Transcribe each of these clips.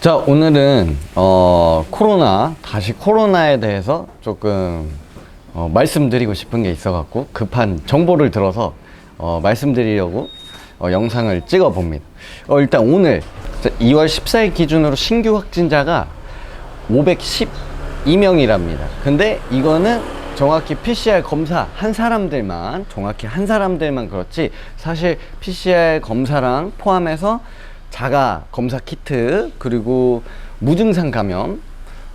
자, 오늘은 어, 코로나 다시 코로나에 대해서 조금 어, 말씀드리고 싶은 게 있어 갖고 급한 정보를 들어서 어, 말씀드리려고 어, 영상을 찍어 봅니다. 어, 일단 오늘 2월 14일 기준으로 신규 확진자가 512명이랍니다. 근데 이거는 정확히 PCR 검사 한 사람들만, 정확히 한 사람들만 그렇지, 사실 PCR 검사랑 포함해서 자가 검사 키트, 그리고 무증상 감염,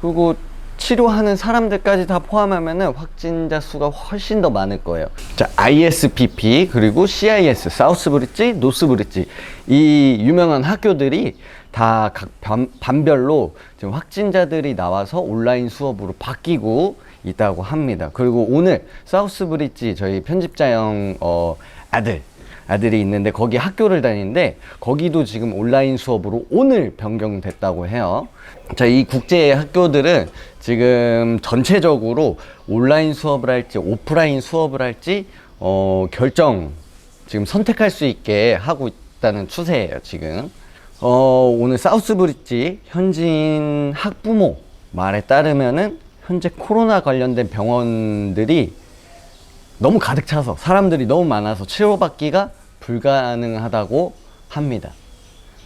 그리고 치료하는 사람들까지 다 포함하면은 확진자 수가 훨씬 더 많을 거예요. 자, ISPP 그리고 CIS, 사우스 브릿지, 노스 브릿지 이 유명한 학교들이 다 각 반별로 지금 확진자들이 나와서 온라인 수업으로 바뀌고 있다고 합니다. 그리고 오늘 사우스 브릿지 저희 편집자형 어, 아들 아들이 있는데 거기 학교를 다니는데 거기도 지금 온라인 수업으로 오늘 변경됐다고 해요. 자, 이 국제 학교들은 지금 전체적으로 온라인 수업을 할지 오프라인 수업을 할지 어, 결정 지금 선택할 수 있게 하고 있다는 추세예요, 지금. 어, 오늘 사우스 브릿지 현지인 학부모 말에 따르면은 현재 코로나 관련된 병원들이 너무 가득 차서 사람들이 너무 많아서 치료받기가 불가능하다고 합니다.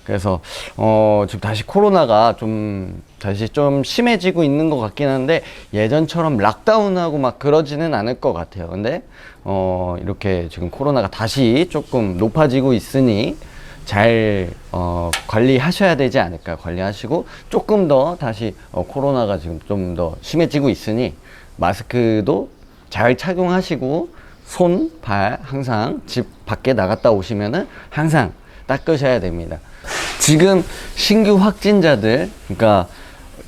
그래서 어 지금 다시 코로나가 좀 다시 좀 심해지고 있는 것 같긴 한데 예전처럼 락다운하고 막 그러지는 않을 것 같아요. 근데 어 이렇게 지금 코로나가 다시 조금 높아지고 있으니 잘 어, 관리하셔야 되지 않을까 관리하시고 조금 더 다시 어, 코로나가 지금 좀 더 심해지고 있으니 마스크도 잘 착용하시고 손, 발 항상 집 밖에 나갔다 오시면은 항상 닦으셔야 됩니다. 지금 신규 확진자들, 그러니까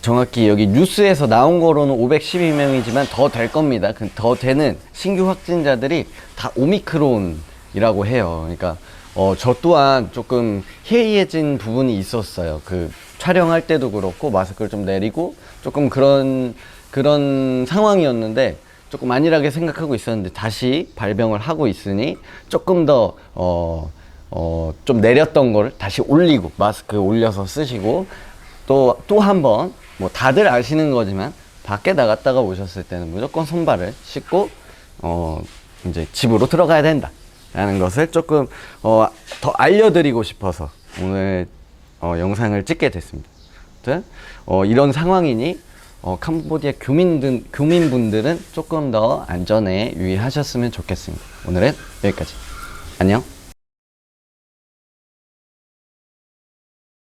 정확히 여기 뉴스에서 나온 거로는 512명이지만 더 될 겁니다. 그더 되는 신규 확진자들이 다 오미크론이라고 해요. 그러니까 어, 저 또한 조금 해이해진 부분이 있었어요. 그 촬영할 때도 그렇고 마스크를 좀 내리고 조금 그런 그런 상황이었는데 조금 안일하게 생각하고 있었는데 다시 발병을 하고 있으니 조금 더 어, 어, 좀 내렸던 거를 다시 올리고 마스크 올려서 쓰시고 또 또 한번 뭐 다들 아시는 거지만 밖에 나갔다가 오셨을 때는 무조건 손발을 씻고 어 이제 집으로 들어가야 된다라는 것을 조금 어, 더 알려드리고 싶어서 오늘 어, 영상을 찍게 됐습니다. 어, 이런 상황이니 어, 캄보디아 교민들, 교민분들은 조금 더 안전에 유의하셨으면 좋겠습니다. 오늘은 여기까지. 안녕.